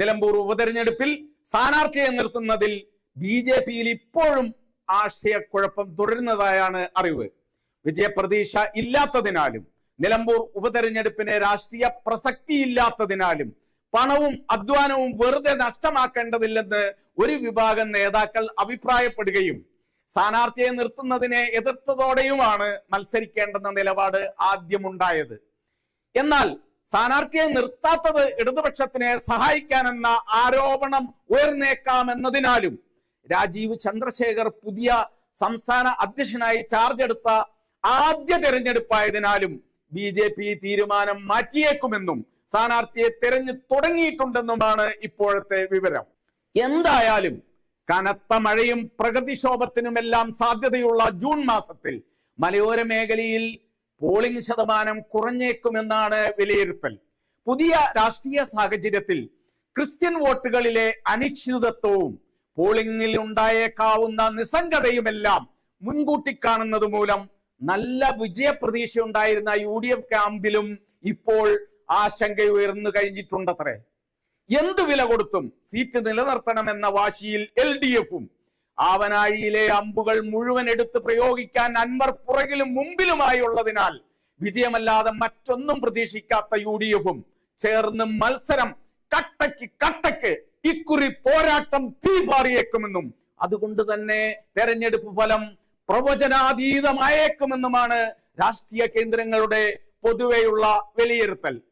നിലമ്പൂർ ഉപതെരഞ്ഞെടുപ്പിൽ സ്ഥാനാർത്ഥിയെ നിർത്തുന്നതിൽ B J പിയിൽ ഇപ്പോഴും ആശയക്കുഴപ്പം തുടരുന്നതായാണ് അറിവ്. വിജയപ്രതീക്ഷ ഇല്ലാത്തതിനാലും നിലമ്പൂർ ഉപതെരഞ്ഞെടുപ്പിന് രാഷ്ട്രീയ പ്രസക്തിയില്ലാത്തതിനാലും പണവും അധ്വാനവും വെറുതെ നഷ്ടമാക്കേണ്ടതില്ലെന്ന് ഒരു വിഭാഗം നേതാക്കൾ അഭിപ്രായപ്പെടുകയും സ്ഥാനാർത്ഥിയെ നിർത്തുന്നതിനെ എതിർത്തതോടെയുമാണ് മത്സരിക്കേണ്ടെന്ന നിലപാട് ആദ്യമുണ്ടായത്. എന്നാൽ സ്ഥാനാർത്ഥിയെ നിർത്താത്തത് ഇടതുപക്ഷത്തിനെ സഹായിക്കാനെന്ന ആരോപണം ഉയർന്നേക്കാമെന്നതിനാലും രാജീവ് ചന്ദ്രശേഖർ പുതിയ സംസ്ഥാന അധ്യക്ഷനായി ചാർജ് എടുത്ത ആദ്യ തെരഞ്ഞെടുപ്പായതിനാലും ബി ജെ പി തീരുമാനം മാറ്റിയേക്കുമെന്നും സ്ഥാനാർത്ഥിയെ തെരഞ്ഞു തുടങ്ങിയിട്ടുണ്ടെന്നുമാണ് ഇപ്പോഴത്തെ വിവരം. എന്തായാലും കനത്ത മഴയും പ്രകൃതിക്ഷോഭത്തിനുമെല്ലാം സാധ്യതയുള്ള ജൂൺ മാസത്തിൽ മലയോര മേഖലയിൽ പോളിംഗ് ശതമാനം കുറഞ്ഞേക്കുമെന്നാണ് വിലയിരുത്തൽ. പുതിയ രാഷ്ട്രീയ സാഹചര്യത്തിൽ ക്രിസ്ത്യൻ വോട്ടുകളിലെ അനിശ്ചിതത്വവും പോളിംഗിൽ ഉണ്ടായേക്കാവുന്ന നിസ്സംഗതയുമെല്ലാം മുൻകൂട്ടി കാണുന്നത് മൂലം നല്ല വിജയപ്രതീക്ഷ ഉണ്ടായിരുന്ന യു ഡി എഫ് ക്യാമ്പിലും ഇപ്പോൾ ആശങ്ക ഉയർന്നു കഴിഞ്ഞിട്ടുണ്ടത്രേ. എന്ത് വില കൊടുത്തും സീറ്റ് നിലനിർത്തണമെന്ന വാശിയിൽ എൽ ഡി എഫും ആവനാഴിയിലെ അമ്പുകൾ മുഴുവൻ എടുത്ത് പ്രയോഗിക്കാൻ അൻവർ പുറകിലും മുമ്പിലുമായി ഉള്ളതിനാൽ വിജയമല്ലാതെ മറ്റൊന്നും പ്രതീക്ഷിക്കാത്ത യു ഡി എഫും ചേർന്ന് മത്സരം കട്ടയ്ക്ക് കട്ടയ്ക്ക് ഇക്കുറി പോരാട്ടം തീപാറിയേക്കുമെന്നും അതുകൊണ്ട് തന്നെ തെരഞ്ഞെടുപ്പ് ഫലം പ്രവചനാതീതമായേക്കുമെന്നുമാണ് രാഷ്ട്രീയ കേന്ദ്രങ്ങളുടെ പൊതുവെയുള്ള വിലയിരുത്തൽ.